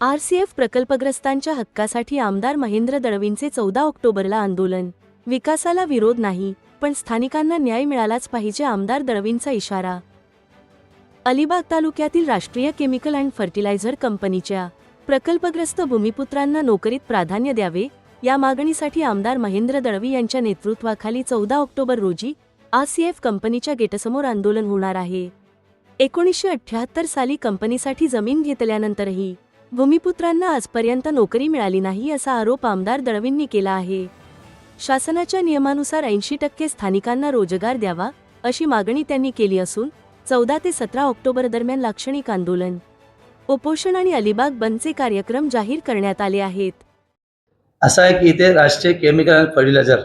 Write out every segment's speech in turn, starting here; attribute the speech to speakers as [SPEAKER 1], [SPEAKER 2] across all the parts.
[SPEAKER 1] RCF प्रकल्पग्रस्तांच्या हक्कासाठी आमदार महेंद्र दळवींचे चौदा ऑक्टोबरला आंदोलन. विकासाला विरोध नाही पण स्थानिकांना न्याय मिळालाच पाहिजे आमदार दळवींचा इशारा. अलिबाग तालुक्यातील राष्ट्रीय केमिकल अँड फर्टिलायझर कंपनीच्या प्रकल्पग्रस्त भूमिपुत्रांना नोकरीत प्राधान्य द्यावे या मागणीसाठी आमदार महेंद्र दळवी यांच्या नेतृत्वाखाली चौदा ऑक्टोबर रोजी आरसीएफ कंपनीच्या गेटसमोर आंदोलन होणार आहे. एकोणीसशे अठ्ठ्याहत्तर साली कंपनीसाठी जमीन घेतल्यानंतरही भूमिपुत्रांना आजपर्यंत नोकरी मिळाली नाही असा आरोप आमदार दळवींनी केला आहे. शासनाच्या नियमानुसार ऐंशी टक्के स्थानिकांना रोजगार द्यावा अशी मागणी त्यांनी केली असून चौदा ते सतरा ऑक्टोबर दरम्यान लाक्षणिक आंदोलन उपोषण आणि अलिबाग बंदचे कार्यक्रम जाहीर करण्यात आले आहेत.
[SPEAKER 2] असं आहे की इथे राष्ट्रीय केमिकल आणि फर्टिलायझर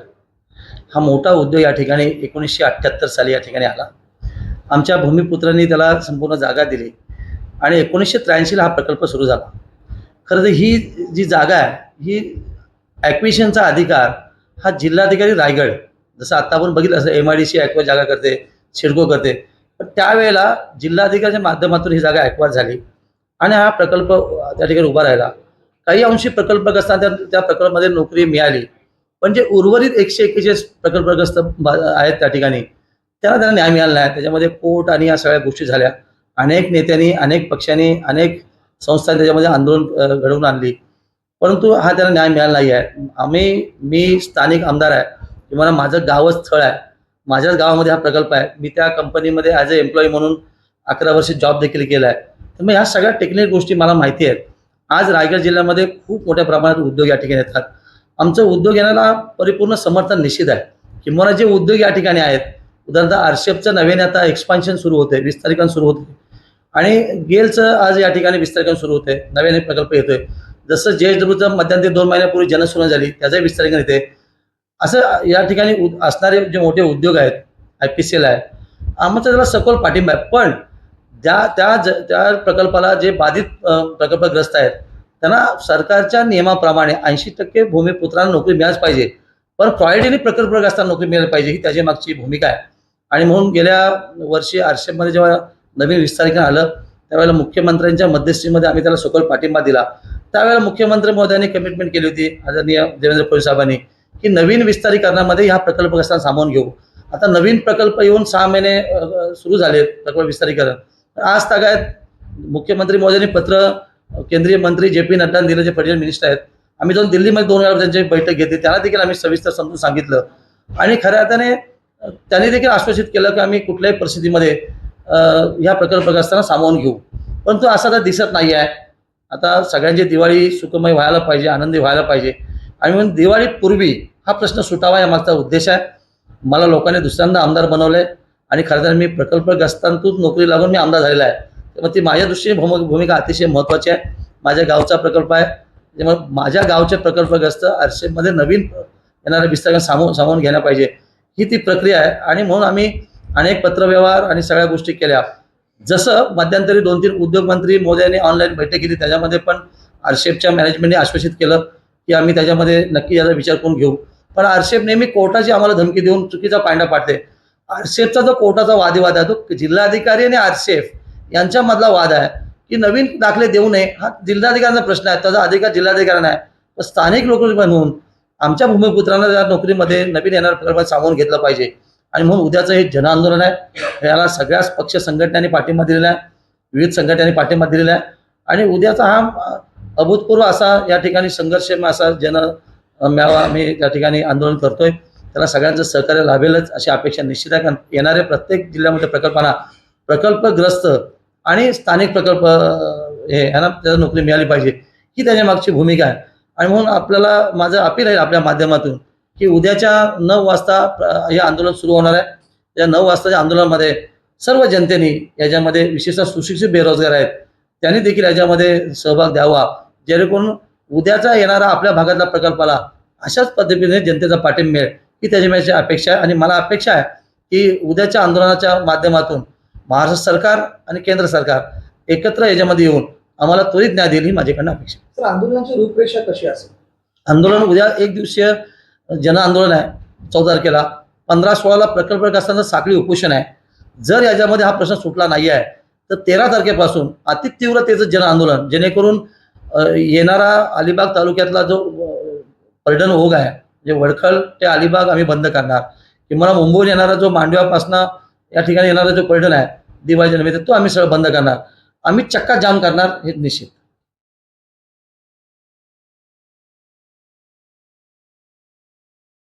[SPEAKER 2] हा मोठा उद्योग या ठिकाणी एकोणीसशे अठ्ठ्याहत्तर साली या ठिकाणी आला. आमच्या भूमिपुत्रांनी त्याला संपूर्ण जागा दिली. आणि एकोणीसशे त्र्याऐंशीला हा प्रकल्प सुरू झाला. खरं तर ही जी जागा आहे ही ॲक्विशनचा अधिकार हा जिल्हाधिकारी रायगड जसं आत्ता आपण बघितलं असं M I D C aqua जागा करते सिडको करते पण त्यावेळेला जिल्हाधिकाऱ्याच्या माध्यमातून ही जागा ॲक्वार झाली. आणि हा प्रकल्प त्या ठिकाणी उभा राहिला. काही अंशी प्रकल्पग्रस्त त्या त्या प्रकल्पामध्ये नोकरी मिळाली. पण जे उर्वरित एकशे एक्केचाळीस प्रकल्पग्रस्त आहेत त्या ठिकाणी त्यांना त्यांना न्याय मिळाला नाही. त्याच्यामध्ये कोर्ट आणि या सगळ्या गोष्टी झाल्या. अनेक नेत्यांनी अनेक पक्षांनी अनेक संस्थांनी त्याच्यामध्ये आंदोलन घडवून आणली. परंतु हा त्यांना न्याय मिळाला नाही आहे आम्ही मी स्थानिक आमदार आहे. किंवा मला माझं गावच स्थळ आहे. माझ्याच गावामध्ये हा प्रकल्प आहे. मी त्या कंपनीमध्ये ॲज अ एम्प्लॉई म्हणून अकरा वर्ष जॉब देखील केला आहे तर मग ह्या सगळ्या टेक्निकल गोष्टी मला माहिती आहेत. आज रायगड जिल्ह्यामध्ये खूप मोठ्या प्रमाणात उद्योग या ठिकाणी येतात. आमचं उद्योग येण्याला परिपूर्ण समर्थन निश्चित आहे. किंवा जे उद्योग या ठिकाणी आहेत उदाहरणार्थ आरशेपचं नव्याने आता एक्सपान्शन सुरू होते विस्तारीकरण सुरू होते आणि गेलचं आज या ठिकाणी विस्तारीकरण सुरू होते नव्याने प्रकल्प येतोय. जसं जे डब्ल्यूचं मध्यंतरी दोन महिन्यापूर्वी जनसुना झाली त्याचंही विस्तारीकरण येते असं या ठिकाणी असणारे जे मोठे उद्योग आहेत आय पी सी एल आहे आमचा त्याला सखोल पाठिंबा आहे. पण ज्या त्या ज त्या प्रकल्पाला जे बाधित प्रकल्पग्रस्त आहेत त्यांना सरकारच्या नियमाप्रमाणे ऐंशी टक्के भूमिपुत्रांना नोकरी मिळालीच पाहिजे. पण प्रायोरिटीने प्रकल्पग्रस्तांना नोकरी मिळाली पाहिजे ही त्याची मागची भूमिका आहे. आणि म्हणून गेल्या वर्षी आरशेपमध्ये जेव्हा नवीन विस्तारीकरण आलं त्यावेळेला मुख्यमंत्र्यांच्या मध्यस्थीमध्ये आम्ही त्याला सखोल पाठिंबा दिला. त्यावेळेला मुख्यमंत्री महोदयांनी कमिटमेंट केली होती आदरणीय देवेंद्र फडणवीस साहेबांनी की नवीन विस्तारीकरणामध्ये ह्या कसा सामावून घेऊ? आता नवीन प्रकल्प येऊन सहा महिने सुरू झाले प्रकल्प विस्तारीकरण आज तागायत मुख्यमंत्री महोदयांनी पत्र केंद्रीय मंत्री जे पी नड्डा दिलं जे फडणवीस मिनिस्टर आहेत. आम्ही जाऊन दिल्लीमध्ये दोन वेळा त्यांची बैठक घेतली त्याला देखील आम्ही सविस्तर समजून सांगितलं. आणि खऱ्या अर्थाने त्यांनी देखील आश्वासित केलं की आम्ही कुठल्याही परिस्थितीमध्ये ह्या प्रकल्पग्रस्तांना सामावून घेऊ. परंतु असं आता दिसत नाही आहे आता सगळ्यांची दिवाळी सुखमय व्हायला पाहिजे आनंदी व्हायला पाहिजे. आणि म्हणून दिवाळीपूर्वी हा प्रश्न सुटावा या मागचा उद्देश आहे. मला लोकांनी दुसऱ्यांदा आमदार बनवलंय आणि खरं तर मी प्रकल्पग्रस्तांतून नोकरी लागून मी आमदार झालेला आहे. त्यामुळे ती माझ्या दृष्टीने भूम भूमिका अतिशय महत्त्वाची आहे. माझ्या गावचा प्रकल्प आहे. त्यामुळे माझ्या गावचे प्रकल्पग्रस्त आरशेमध्ये नवीन येणारे विस्तार सामावून सामावून घेणं पाहिजे. ही ती प्रक्रिया आहे. आणि म्हणून आम्ही अनेक पत्रव्यवहार आणि सगळ्या गोष्टी केल्या. जसं मध्यंतरी दोन तीन उद्योगमंत्री मोदयांनी ऑनलाईन बैठक केली त्याच्यामध्ये पण आरशेपच्या मॅनेजमेंटने आश्वासित केलं की आम्ही त्याच्यामध्ये नक्की याचा विचार करून घेऊ. पण आरशेप नेहमी कोर्टाची आम्हाला धमकी देऊन चुकीचा पांडा पाडते. आरशेफचा जो कोर्टाचा वादविवाद आहे तो जिल्हाधिकारी आणि आरशेफ यांच्यामधला वाद आहे की नवीन दाखले देऊ नये हा जिल्हाधिकाऱ्यांचा प्रश्न आहे त्याचा अधिकार जिल्हाधिकाऱ्यांना आहे. पण स्थानिक लोक म्हणून आमच्या भूमिपुत्रांना त्या नोकरीमध्ये नवीन येणार प्रकल्पात सामावून घेतलं पाहिजे. आणि म्हणून उद्याचं हे जनआंदोलन आहे. याला सगळ्याच पक्ष संघटनांनी पाठिंबा दिलेला आहे. विविध संघटनांनी पाठिंबा दिलेला आहे. आणि उद्याचा हा अभूतपूर्व असा या ठिकाणी संघर्ष असा जन मेळावा आम्ही त्या ठिकाणी आंदोलन करतोय. त्याला सगळ्यांचं सहकार्य लाभेलच अशी अपेक्षा निश्चित आहे. कारण येणाऱ्या प्रत्येक जिल्ह्यामध्ये प्रकल्पांना प्रकल्पग्रस्त आणि स्थानिक प्रकल्प हे यांना त्याला नोकरी मिळाली पाहिजे. ही त्याच्या मागची भूमिका आहे. आणि म्हणून आपल्याला माझं अपील आहे आपल्या माध्यमातून की उद्याच्या नऊ वाजता हे आंदोलन सुरू होणार आहे. या नऊ वाजताच्या आंदोलनामध्ये सर्व जनतेने याच्यामध्ये विशेषतः सुशिक्षित बेरोजगार आहेत. त्यांनी देखील याच्यामध्ये सहभाग द्यावा. जेणेकरून उद्याचा येणारा आपल्या भागातल्या प्रकल्पाला अशाच पद्धतीने जनतेचा पाठिंबा मिळेल ही त्याच्यामध्ये अपेक्षा आहे. आणि मला अपेक्षा आहे की उद्याच्या आंदोलनाच्या माध्यमातून महाराष्ट्र सरकार आणि केंद्र सरकार एकत्र याच्यामध्ये येऊन आम्हाला त्वरित न्याय देईल ही माझ्याकडनं अपेक्षा
[SPEAKER 3] आंदोलनाची रूपरेषा कशी असेल?
[SPEAKER 2] आंदोलन उद्या एक दिवसीय जन आंदोलन आहे चौदा तारखेला. पंधरा सोळाला प्रकल्पग्रस्तांचं साखळी उपोषण आहे. जर याच्यामध्ये हा प्रश्न सुटला नाही आहे तर तेरा तारखेपासून अतितीव्रतेचं जन आंदोलन जेणेकरून येणारा अलिबाग तालुक्यातला जो पर्यटन ओघ आहे म्हणजे वडखल ते अलिबाग आम्ही बंद करणार. किंवा मुंबईहून येणारा जो मांडव्यापासनं या ठिकाणी येणारा जो पर्यटन आहे दिवाळीच्या निमित्त तो आम्ही सगळं बंद करणार. आम्ही चक्का जाम करणार हे निश्चित.